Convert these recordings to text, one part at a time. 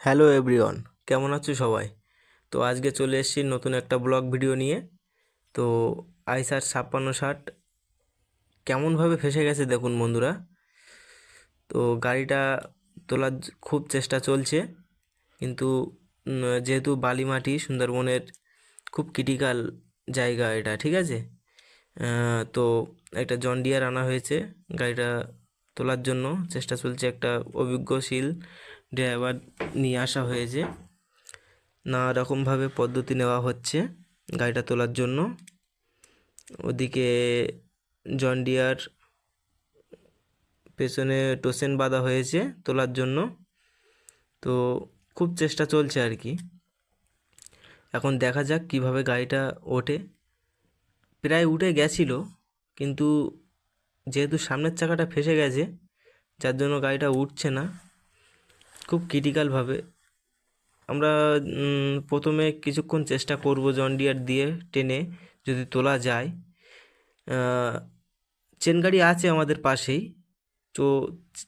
Hello everyone, কেমন আছো সবাই? তো আজকে চলে এসেছি নতুন একটা ব্লগ ভিডিও নিয়ে। তো আইসার ছাপ্পান্ন ষাট কেমনভাবে ফেসে গেছে দেখুন বন্ধুরা। তো গাড়িটা তোলার খুব চেষ্টা চলছে, কিন্তু যেহেতু বালি মাটি সুন্দরবনের খুব ক্রিটিক্যাল জায়গা এটা, ঠিক আছে? তো একটা জন ডিয়ার আনা হয়েছে গাড়িটা তোলার জন্য। চেষ্টা চলছে একটা অভিজ্ঞশীল ড্রাইভার নিয়ে আসা হয়েছে। নানা রকমভাবে পদ্ধতি নেওয়া হচ্ছে গাড়িটা তোলার জন্য। ওদিকে জন ডিয়ার পেছনে টোসেন বাঁধা হয়েছে তোলার জন্য। তো খুব চেষ্টা চলছে আর কি। এখন দেখা যাক কীভাবে গাড়িটা ওঠে। প্রায় উঠে গেছিল, কিন্তু যেহেতু সামনের চাকাটা ফেসে গেছে, যার জন্য গাড়িটা উঠছে না। খুব ক্রিটিক্যালভাবে আমরা প্রথমে কিছুক্ষণ চেষ্টা করব জন ডিয়ার দিয়ে টেনে যদি তোলা যায়। চেন গাড়ি আছে আমাদের পাশেই। তো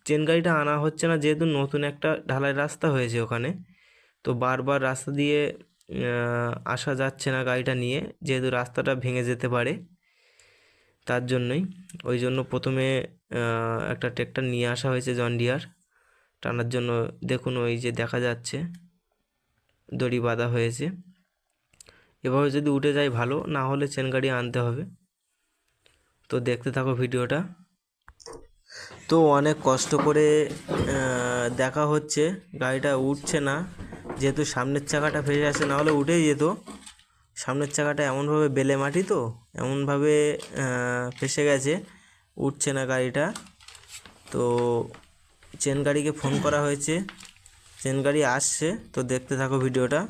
চেন গাড়িটা আনা হচ্ছে না যেহেতু নতুন একটা ঢালাই রাস্তা হয়েছে ওখানে। তো বারবার রাস্তা দিয়ে আসা যাচ্ছে না গাড়িটা নিয়ে, যেহেতু রাস্তাটা ভেঙে যেতে পারে তার জন্যই। ওই জন্য প্রথমে একটা ট্রেক্টর নিয়ে আসা হয়েছে জন ডিয়ার টানার জন্য দেখুন ওই যে দেখা যাচ্ছে, দড়ি বাঁধা হয়েছে। এভাবে যদি উঠে যায় ভালো, না হলে চেন গাড়ি আনতে হবে। তো দেখতে থাকো ভিডিওটা। তো অনেক কষ্ট করে দেখা হচ্ছে, গাড়িটা উঠছে না। যেহেতু সামনের চাকাটা ফেসে আসে না হলে উঠেই যেত। সামনের চাকাটা এমনভাবে বেলে মাটি তো, এমনভাবে ফেসে গেছে, উঠছে না গাড়িটা। তো চেন গাড়িকে ফোন করা হয়েছে। চেন গাড়ি আসছে তো দেখতে থাকো ভিডিওটা।